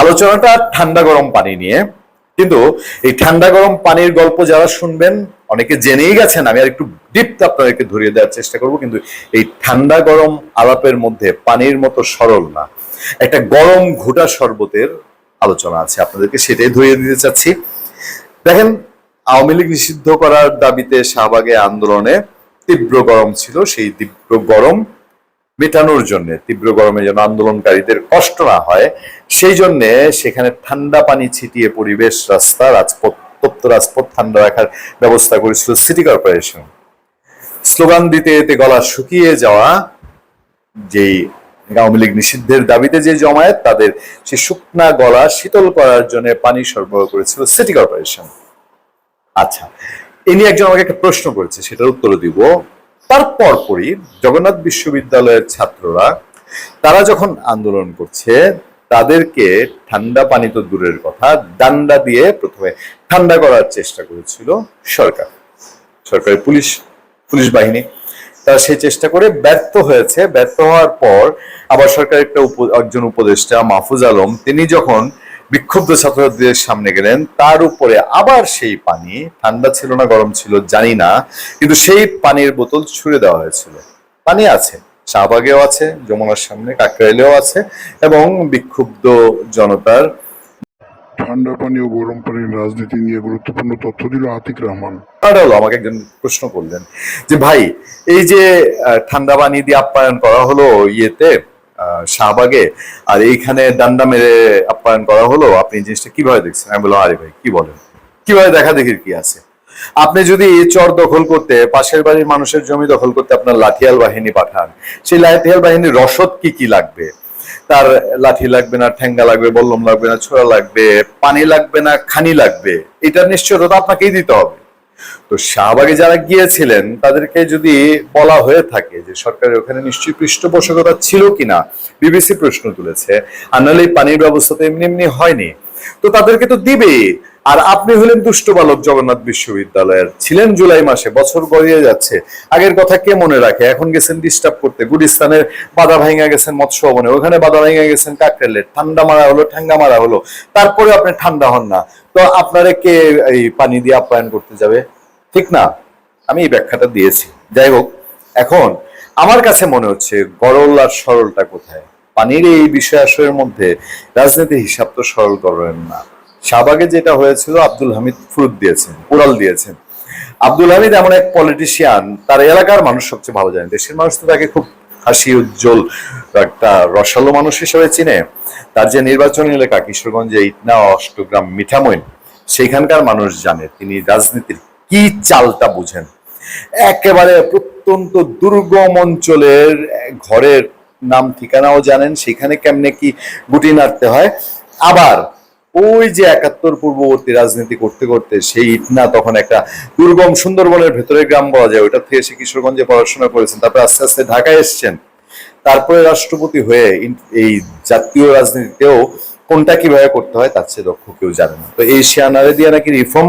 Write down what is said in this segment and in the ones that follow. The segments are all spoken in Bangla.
আলোচনাটা ঠান্ডা গরম পানি নিয়ে। কিন্তু এই ঠান্ডা গরম পানির গল্প যারা শুনবেন, অনেকে জেনেই গেছেন, আমি আর একটু ডিপ আপনাদেরকে ধরিয়ে দেওয়ার চেষ্টা করব, কিন্তু এই ঠান্ডা গরম আলাপের মধ্যে পানির মতো সরল না। একটা গরম ঘোটা শরবতের আলোচনা আছে, আপনাদেরকে সেটাই ধরিয়ে দিতে চাচ্ছি। দেখেন, আওয়ামী লীগ নিষিদ্ধ করার দাবিতে শাহবাগে আন্দোলনে তীব্র গরম ছিল, সেই তীব্র গরম মেটানোর জন্য, তীব্র গরমে যেন আন্দোলনকারীদের কষ্ট না হয়, সেই জন্য সেখানে ঠান্ডা পানি ছিটিয়ে পরিবেশ রাস্তা, রাজপথ, তপ্ত রাজপথ ঠান্ডা রাখার ব্যবস্থা করেছিল সিটি কর্পোরেশন। স্লোগান দিতে এতে গলা শুকিয়ে যাওয়া, যেই আওয়ামী লীগ নিষিদ্ধের দাবিতে যে জমায়েত, তাদের সে শুকনা গলা শীতল করার জন্য পানি সরবরাহ করেছিল সিটি কর্পোরেশন। আচ্ছা এ নিয়ে একজন আমাকে একটা প্রশ্ন করেছে, সেটার উত্তর দিব। তার পরপরই জগন্নাথ বিশ্ববিদ্যালয়ের ছাত্ররা, তারা যখন আন্দোলন করছে, তাদেরকে ঠান্ডা পানি তো দূরের কথা, ডান্ডা দিয়ে প্রথমে ঠান্ডা করার চেষ্টা করেছিল সরকার। সরকারি পুলিশ পুলিশ বাহিনী, তারা সেই চেষ্টা করে ব্যর্থ হয়েছে। ব্যর্থ হওয়ার পর আবার সরকার একটা একজন উপদেষ্টা মাহফুজ আলম, তিনি যখন বিক্ষুব্ধ ছাত্রদের সামনে গেলেন। তার উপরে আবার সেই পানি। ঠান্ডা ছিল না গরম ছিল জানি না। কিন্তু সেই পানির বোতল ছুড়ে দেওয়া হয়েছিল। পানি আছে শাহবাগেও আছে যমুনার সামনে কাকরাইলেও আছে এবং বিক্ষুব্ধ জনতার ঠান্ডা পানি ও গরম পানির রাজনীতি নিয়ে গুরুত্বপূর্ণ তথ্য দিল আতিক রহমান। আর হলো আমাকে একজন প্রশ্ন করলেন যে ভাই এই যে ঠান্ডা পানি দিয়ে আপ্যায়ন করা হলো ইয়েতে শাহবাগে। আর এইখানে ডান্ডা মেরে আপ্যায়ন করা হলো, আপনি জিনিসটা কীভাবে দেখছেন? আমি বললাম, আরে ভাই, কি বলেন? কীভাবে দেখা দেখির কি আছে? আপনি যদি চর দখল করতে, পাশের বাড়ির মানুষের জমি দখল করতে আপনার লাঠিয়াল বাহিনী পাঠান, সেই লাঠিয়াল বাহিনীর রসদ কি কি লাগবে? তার লাঠি লাগবে না ঠ্যাঙ্গা লাগবে, বল্লম লাগবে না, ছোড়া লাগবে, পানি লাগবে না, খানি লাগবে এটা নিশ্চয়তা আপনাকেই দিতে হবে। তো শাহবাগে যারা গিয়েছিলেন, তাদেরকে যদি বলা হয়ে থাকে যে সরকারের ওখানে নিশ্চয়ই পৃষ্ঠপোষকতা ছিল কিনা, বিবিসি প্রশ্ন তুলেছে। আর নাহলে পানির ব্যবস্থা তো এমনি এমনি হয়নি। তো তাদেরকে তো দিবে। আর আপনি হলেন দুষ্ট বালক জগন্নাথ বিশ্ববিদ্যালয়ের। ছিলেন জুলাই মাসে, বছর গড়িয়ে যাচ্ছে। আগের কথা কে মনে রাখে? এখন গেছেন ডিস্টার্ব করতে। গুলিস্তানের বাধা ভাঙা গেছেন মৎস্য ভবনে ওখানে বাধা ভাঙা গেছেন কাকরেলে ঠান্ডা মারা হলো, ঠ্যাঙ্গা মারা হলো। তারপরে আপনি ঠান্ডা হন না। তো আপনারা কে এই পানি দিয়ে আপ্যায়ন করতে যাবে? ঠিক না? আমি এই ব্যাখ্যাটা দিয়েছি। যাই হোক, এখন আমার কাছে মনে হচ্ছে গরল আর সরলটা কোথায়? পানির এই বিষয় আসরের মধ্যে রাজনীতির হিসাব তো সরল করেন না। শাহবাগে যেটা হয়েছিল, আব্দুল হামিদ ফুরুত দিয়েছেন, উড়াল দিয়েছেন। আব্দুল হামিদ এমন এক পলিটিশিয়ান তার এলাকার মানুষ সবচেয়ে ভালো জানে। দেশের মানুষ তো তাকে খুব হাসি, উজ্জ্বল, একটা রসালো মানুষ হিসেবে চিনে। তার যে নির্বাচনী এলাকা কিশোরগঞ্জে ইটনা অষ্টগ্রাম মিঠামইন, সেইখানকার মানুষ জানে। তিনি রাজনীতির কি চালটা বুঝেন? একেবারে প্রত্যন্ত দুর্গম অঞ্চলের ঘরের নাম ঠিকানাও জানেন, সেখানে কেমনে কি গুটি নাড়তে হয়। আবার ওই যে একাত্তর পূর্ববর্তী রাজনীতি করতে করতে সেই ইটনা তখন একটা দুর্গম সুন্দরবনের ভেতরে গ্রাম পাওয়া যায় ওইটা থেকে সে কিশোরগঞ্জে পড়াশোনা করেছেন, তারপরে আস্তে আস্তে ঢাকায় এসছেন। তারপরে রাষ্ট্রপতি হয়ে এই জাতীয় রাজনীতিতেও কোনটা কীভাবে করতে হয় তার চেয়ে দক্ষ কেউ জানে না। তো এই শিয়ানারে দিয়ে নাকি রিফর্ম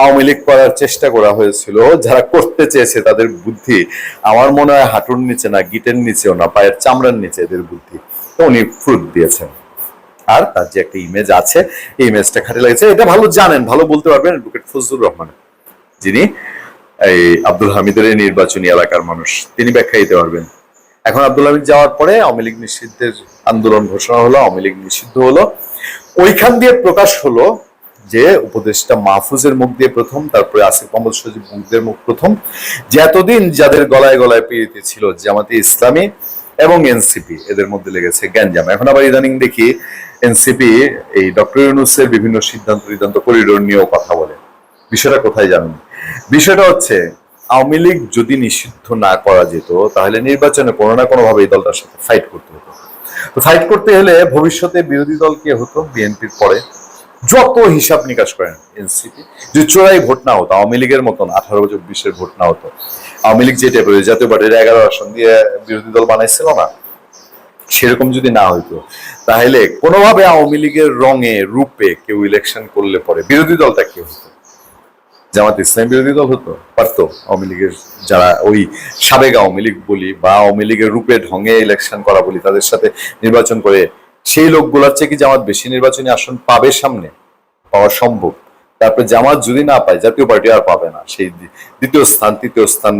আওয়ামী লীগ করার চেষ্টা করা হয়েছিল, যারা করতে চেয়েছে তাদের বুদ্ধি। আমার মনে হয় হাঁটুর নিচে না, গিটের নিচেও না, পায়ের চামড়ার নিচে এদের বুদ্ধি। তো উনি ফ্রুট দিয়েছেন। আর তার যে একটা ইমেজ আছে, এই ইমেজটা খাটে লাগছে। এটা ভালো জানেন, ভালো বলতে পারবেন অ্যাডভোকেট ফজলুর রহমান, যিনি এই আব্দুল হামিদের এই নির্বাচনী এলাকার মানুষ। তিনি ব্যাখ্যা দিতে পারবেন। এখন আব্দুল হামিদ যাওয়ার পরে আওয়ামী লীগ নিষিদ্ধের আন্দোলন ঘোষণা হলো, আওয়ামী লীগ নিষিদ্ধ হলো। ওইখান দিয়ে প্রকাশ হলো যে উপদেষ্টা মাহফুজের মুখ দিয়ে প্রথম, তারপরে আসিফ মোহাম্মদ সজিব মুখদের মুখ প্রথম, যে এতদিন যাদের গলায় গলায় পীড়িত ছিল জামাতে ইসলামী এবং এনসিপি, এদের মধ্যে লেগেছে গ্যাঞ্জাম। এখন আবার ইদানিং দেখি এনসিপি এই ডক্টর ইউনুসের বিভিন্ন সিদ্ধান্ত সিদ্ধান্ত করিডোর নিয়েও কথা বলে। বিষয়টা কোথায় জানেন? বিষয়টা হচ্ছে, আওয়ামী লীগ যদি নিষিদ্ধ না করা যেত, তাহলে নির্বাচনে কোনো না কোনো ভাবে এই দলটার সাথে ফাইট করতে হতো। তো ফাইট করতে হলে ভবিষ্যতে বিরোধী দল কে হতো? বিএনপির পরে। যত হিসাব নিকাশ করেন এনসিপি, যদি চোরাই ভোট না হতো, আওয়ামী লীগের মতন আঠারো বছর চব্বিশের ভোট না হতো, আওয়ামী লীগ যে টাইপের জাতীয় পার্টির এগারো আসন দিয়ে বিরোধী দল বানাইছিল না? সেরকম যদি না হইতো, তাহলে কোনোভাবে আওয়ামী লীগের রঙে, রূপে কেউ ইলেকশন করলে পরে বিরোধী দলটা কি হতো? জামাত ইসলাম বিরোধী দল হতো, পারতো আওয়ামী লীগের যারা ওই সাবেক আওয়ামী লীগ বলি বা আওয়ামী লীগের রূপে ঢঙে ইলেকশন করা বলি, তাদের সাথে নির্বাচন করে সেই লোকগুলোর চেয়ে কি জামাত বেশি নির্বাচনী আসন পাবে সামনে? পাওয়া সম্ভব। তারপরে জামাত যদি না পায়, জাতীয় পার্টি আর পাবে না। সেই দ্বিতীয় স্থান, তৃতীয় স্থান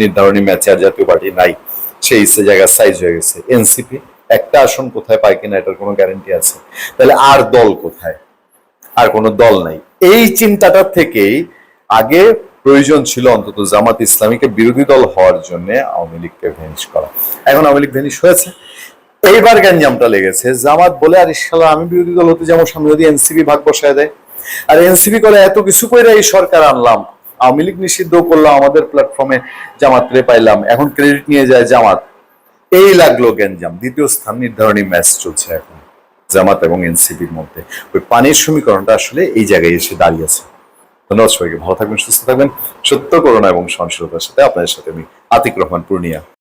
নির্ধারণী ম্যাচে আর জাতীয় পার্টি নাই। সেই সে জায়গায় সাইজ হয়ে গেছে। এনসিপি একটা আসন কোথায় পায় কিনা এটার কোনো গ্যারেন্টি আছে? তাহলে আর দল কোথায়? আর কোনো দল নাই। এই চিন্তাটা থেকেই আগে প্রয়োজন ছিল অন্তত জামাত ইসলামীকে বিরোধী দল হওয়ার জন্য আওয়ামী লীগকে ভেনিশ করা। এখন আওয়ামী লীগ ভেনিশ হয়েছে। এইবার গ্যাঞ্জামটা লেগেছে। জামাত বলে, আর ইশাল্লাহ আমি বিরোধী দল হতে যেমন সামনে যদি এনসিপি ভাগ বসায় দেয়। আর এনসিপি করে এত কিছু করে এই সরকার আনলাম। আওয়ামী লীগ নিষিদ্ধ করলাম আমাদের প্ল্যাটফর্মে জামাত রে পাইলাম। এখন ক্রেডিট নিয়ে যায় জামাত। এই লাগল গ্যাঞ্জাম। দ্বিতীয় স্থান নির্ধারণী ম্যাচ চলছে এখন, জামাত এবং এনসিপির মধ্যে। ওই পানির সমীকরণটা আসলে এই জায়গায় এসে দাঁড়িয়েছে ধন্যবাদ সবাইকে। ভালো থাকবেন, সুস্থ থাকবেন। সত্য করোনা এবং সহনশীলতার সাথে আপনাদের সাথে আমি আতিক রহমান পূর্ণিয়া।